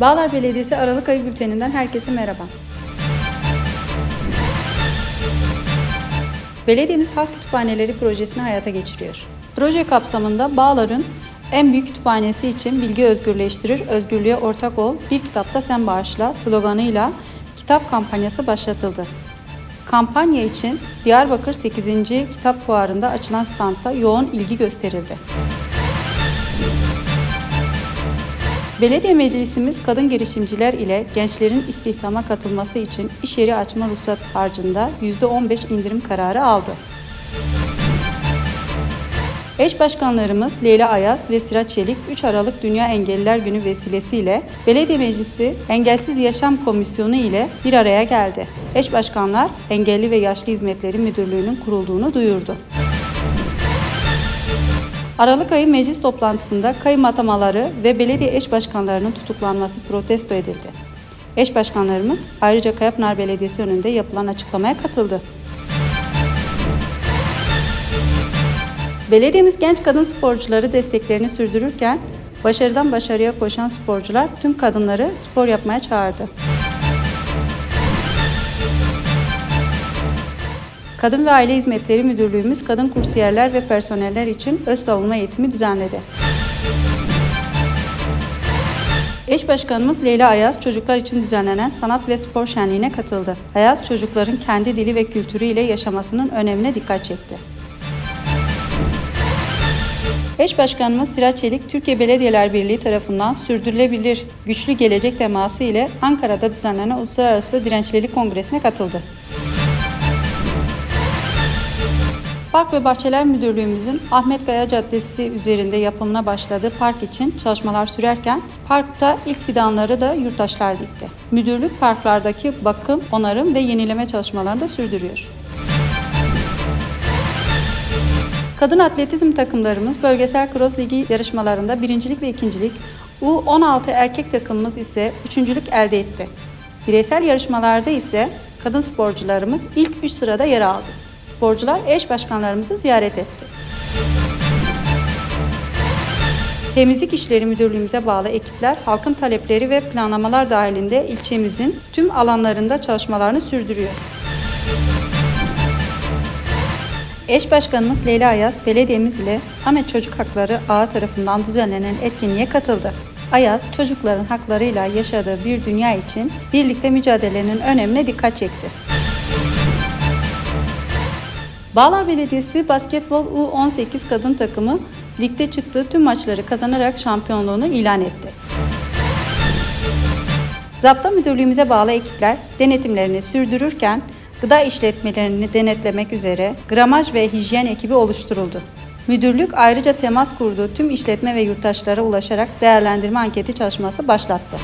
Bağlar Belediyesi Aralık ayı bülteninden herkese merhaba. Belediyemiz Halk Kütüphaneleri projesini hayata geçiriyor. Proje kapsamında Bağlar'ın en büyük kütüphanesi için bilgi özgürleştirir, özgürlüğe ortak ol, bir kitapta sen bağışla sloganıyla kitap kampanyası başlatıldı. Kampanya için Diyarbakır 8. Kitap Fuarı'nda açılan standta yoğun ilgi gösterildi. Belediye Meclisimiz kadın girişimciler ile gençlerin istihdama katılması için iş yeri açma ruhsat harcında %15 indirim kararı aldı. Eş başkanlarımız Leyla Ayaz ve Sıraç Çelik 3 Aralık Dünya Engelliler Günü vesilesiyle Belediye Meclisi Engelsiz Yaşam Komisyonu ile bir araya geldi. Eş başkanlar Engelli ve Yaşlı Hizmetleri Müdürlüğü'nün kurulduğunu duyurdu. Aralık ayı meclis toplantısında kayım atamaları ve belediye eş başkanlarının tutuklanması protesto edildi. Eş başkanlarımız ayrıca Kayapınar Belediyesi önünde yapılan açıklamaya katıldı. Belediyemiz genç kadın sporcuları desteklerini sürdürürken başarıdan başarıya koşan sporcular tüm kadınları spor yapmaya çağırdı. Kadın ve Aile Hizmetleri Müdürlüğümüz kadın kursiyerler ve personeller için öz savunma eğitimi düzenledi. Eş başkanımız Leyla Ayaz çocuklar için düzenlenen sanat ve spor şenliğine katıldı. Ayaz çocukların kendi dili ve kültürüyle yaşamasının önemine dikkat çekti. Eş Başkanımız Sıraç Çelik, Türkiye Belediyeler Birliği tarafından sürdürülebilir güçlü gelecek teması ile Ankara'da düzenlenen Uluslararası Dirençlilik Kongresi'ne katıldı. Park ve Bahçeler Müdürlüğümüzün Ahmet Kaya Caddesi üzerinde yapımına başladığı park için çalışmalar sürerken parkta ilk fidanları da yurttaşlar dikti. Müdürlük parklardaki bakım, onarım ve yenileme çalışmalarını da sürdürüyor. Kadın atletizm takımlarımız bölgesel cross ligi yarışmalarında birincilik ve ikincilik, U16 erkek takımımız ise üçüncülük elde etti. Bireysel yarışmalarda ise kadın sporcularımız ilk üç sırada yer aldı. Sporcular eş başkanlarımızı ziyaret etti. Temizlik İşleri Müdürlüğümüze bağlı ekipler halkın talepleri ve planlamalar dahilinde ilçemizin tüm alanlarında çalışmalarını sürdürüyor. Eş başkanımız Leyla Ayaz, belediyemiz ile Ahmet Çocuk Hakları Ağı tarafından düzenlenen etkinliğe katıldı. Ayaz, çocukların haklarıyla yaşadığı bir dünya için birlikte mücadelenin önemine dikkat çekti. Bağlar Belediyesi Basketbol U18 kadın takımı ligde çıktığı tüm maçları kazanarak şampiyonluğunu ilan etti. Zapta müdürlüğümüze bağlı ekipler denetimlerini sürdürürken gıda işletmelerini denetlemek üzere gramaj ve hijyen ekibi oluşturuldu. Müdürlük ayrıca temas kurduğu tüm işletme ve yurttaşlara ulaşarak değerlendirme anketi çalışması başlattı.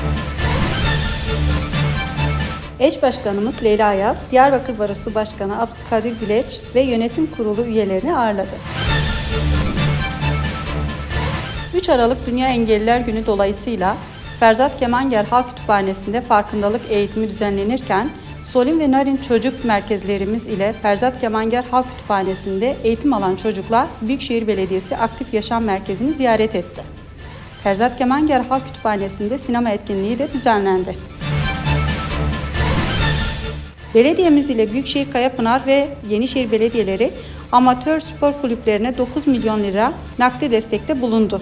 Eş başkanımız Leyla Ayaz, Diyarbakır Barosu Başkanı Abdülkadir Güleç ve yönetim kurulu üyelerini ağırladı. 3 Aralık Dünya Engelliler Günü dolayısıyla Ferzat Kemanger Halk Kütüphanesi'nde farkındalık eğitimi düzenlenirken Solim ve Narin Çocuk Merkezlerimiz ile Ferzat Kemanger Halk Kütüphanesi'nde eğitim alan çocuklar Büyükşehir Belediyesi Aktif Yaşam Merkezi'ni ziyaret etti. Ferzat Kemanger Halk Kütüphanesi'nde sinema etkinliği de düzenlendi. Belediyemiz ile Büyükşehir Kayapınar ve Yenişehir Belediyeleri amatör spor kulüplerine 9 milyon lira nakdi destekte bulundu.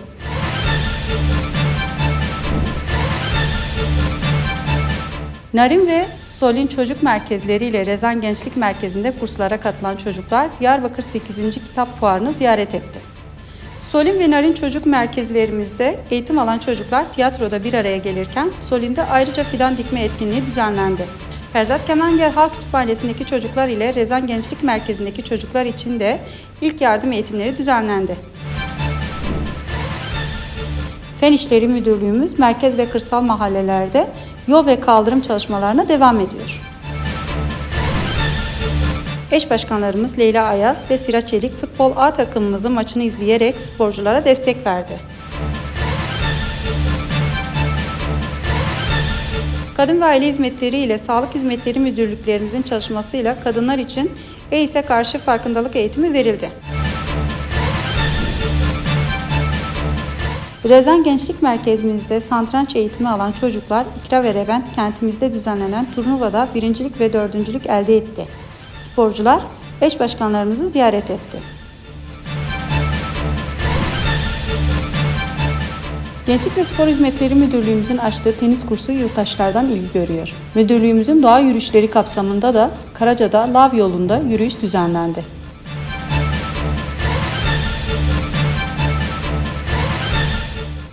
Narim ve Solin Çocuk Merkezleri ile Rezan Gençlik Merkezi'nde kurslara katılan çocuklar Diyarbakır 8. Kitap Fuarı'nı ziyaret etti. Solin ve Narin Çocuk Merkezlerimizde eğitim alan çocuklar tiyatroda bir araya gelirken Solin'de ayrıca fidan dikme etkinliği düzenlendi. Ferzat Kemanger Halk Kütüphanesi'ndeki çocuklar ile Rezan Gençlik Merkezi'ndeki çocuklar için de ilk yardım eğitimleri düzenlendi. Fen İşleri Müdürlüğümüz merkez ve kırsal mahallelerde yol ve kaldırım çalışmalarına devam ediyor. Eş başkanlarımız Leyla Ayaz ve Siraç Çelik futbol A takımımızın maçını izleyerek sporculara destek verdi. Kadın ve Aile Hizmetleri ile Sağlık Hizmetleri Müdürlüklerimizin çalışmasıyla kadınlar için EİS'e karşı farkındalık eğitimi verildi. Rezan Gençlik Merkezimizde santranç eğitimi alan çocuklar İkra ve Revent kentimizde düzenlenen turnuvada birincilik ve dördüncülük elde etti. Sporcular eş başkanlarımızı ziyaret etti. Gençlik ve Spor Hizmetleri Müdürlüğümüzün açtığı tenis kursu yurttaşlardan ilgi görüyor. Müdürlüğümüzün doğa yürüyüşleri kapsamında da Karaca'da Lav yolunda yürüyüş düzenlendi.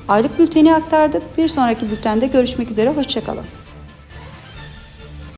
Aylık bülteni aktardık. Bir sonraki bültende görüşmek üzere. Hoşçakalın.